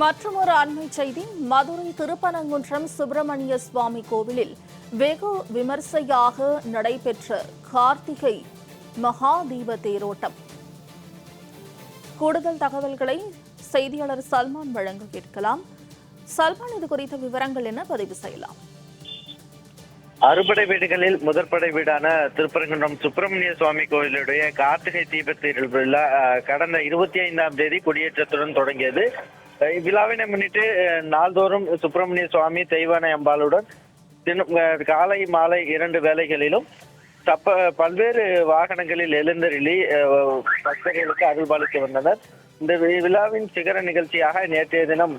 மற்றொரு அண்மை செய்தி மதுரை திருப்பனங்குன்றம் சுப்பிரமணிய சுவாமி கோவிலில் வெகு விமர்சையாக நடைபெற்ற கார்த்திகை மகாதீப தேரோட்டம். கூடுதல் தகவல்களை செய்தியாளர் சல்மான் வழங்க கேட்கலாம். சல்மான் இது குறித்த விவரங்கள் என்ன? பதிவு செய்யலாம். அறுபடை வீடுகளில் முதற்படை வீடான திருப்பரங்குன்றம் சுப்பிரமணிய சுவாமி கோயிலுடைய கார்த்திகை தீபத் விழா கடந்த இருபத்தி ஐந்தாம் தேதி கொடியேற்றத்துடன் தொடங்கியது. இவ்விழாவினை முன்னிட்டு நாள்தோறும் சுப்பிரமணிய சுவாமி தெய்வானை அம்பாளுடன் தினம் காலை மாலை இரண்டு வேளைகளிலும் தப்ப பல்வேறு வாகனங்களில் எழுந்தருளி பக்தர்களுக்கு அருள்பாலித்து வந்தனர் இந்த வி- விழாவின் சிகர நிகழ்ச்சியாக நேற்றைய தினம்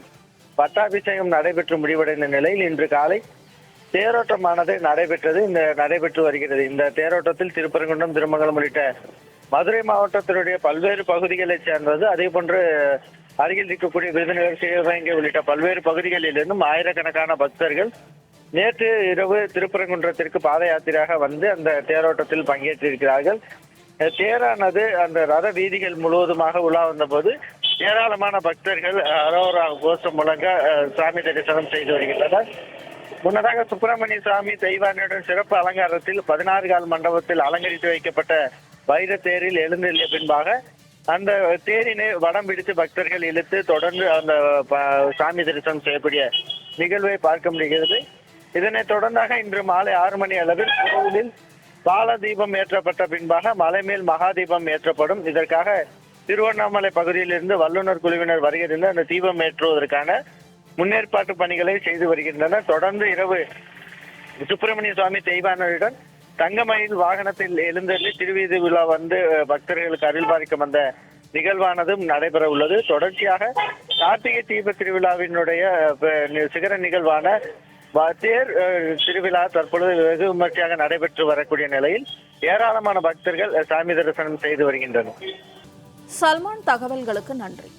பட்டாபிஷேகம் நடைபெற்று முடிவடைந்த நிலையில் இன்று காலை தேரோட்டமானது நடைபெற்றது இந்த நடைபெற்று வருகிறது இந்த தேரோட்டத்தில் திருப்பரங்குன்றம் திருமங்கலம் உள்ளிட்ட மதுரை மாவட்டத்தினுடைய பல்வேறு பகுதிகளைச் சேர்ந்தது அதே போன்று அருகில் இருக்கக்கூடிய விருதுநகர் சிவகங்கை உள்ளிட்ட பல்வேறு பகுதிகளிலிருந்தும் ஆயிரக்கணக்கான பக்தர்கள் நேற்று இரவு திருப்பரங்குன்றத்திற்கு பாத யாத்திரையாக வந்து அந்த தேரோட்டத்தில் பங்கேற்றிருக்கிறார்கள். தேரானது அந்த ரத வீதிகள் முழுவதுமாக உலா வந்தபோது ஏராளமான பக்தர்கள் அரோரா கோஷம் முழங்க அஹ், சாமி தரிசனம் செய்து வருகின்றனர். முன்னதாக சுப்பிரமணிய சுவாமி தெய்வானியுடன் சிறப்பு அலங்காரத்தில் பதினாறு கால் மண்டபத்தில் அலங்கரித்து வைக்கப்பட்ட வைர தேரில் எழுந்தெளிய பின்பாக அந்த தேரினை வடம் பிடித்து பக்தர்கள் இழுத்து தொடர்ந்து அந்த சாமி தரிசனம் செய்யக்கூடிய நிகழ்வை பார்க்க முடிகிறது. இதனைத் தொடர்ந்தாக இன்று மாலை ஆறு மணி அளவில் கோவிலில் பால தீபம் ஏற்றப்பட்ட பின்பாக மலைமேல் மகாதீபம் ஏற்றப்படும். இதற்காக திருவண்ணாமலை பகுதியிலிருந்து வல்லுநர் குழுவினர் வருகிறது அந்த தீபம் ஏற்றுவதற்கான முன்னேற்பாட்டு பணிகளை செய்து வருகின்றனர். தொடர்ந்து இரவு சுப்பிரமணிய சுவாமி தெய்வானருடன் தங்கமயில் வாகனத்தில் எழுந்தள்ளி திருவீதி விழா வந்து பக்தர்களுக்கு பக்தர்களுக்கு அருள்பாலிக்க வந்த நிகழ்வானதும் நடைபெற உள்ளது தொடர்ச்சியாக கார்த்திகை தீப திருவிழாவினுடைய சிகர நிகழ்வான தேர் அஹ், திருவிழா தற்பொழுது வெகு விமர்சையாக நடைபெற்று வரக்கூடிய நிலையில் ஏராளமான பக்தர்கள் சாமி தரிசனம் செய்து வருகின்றனர். சல்மான் தகவல்களுக்கு நன்றி.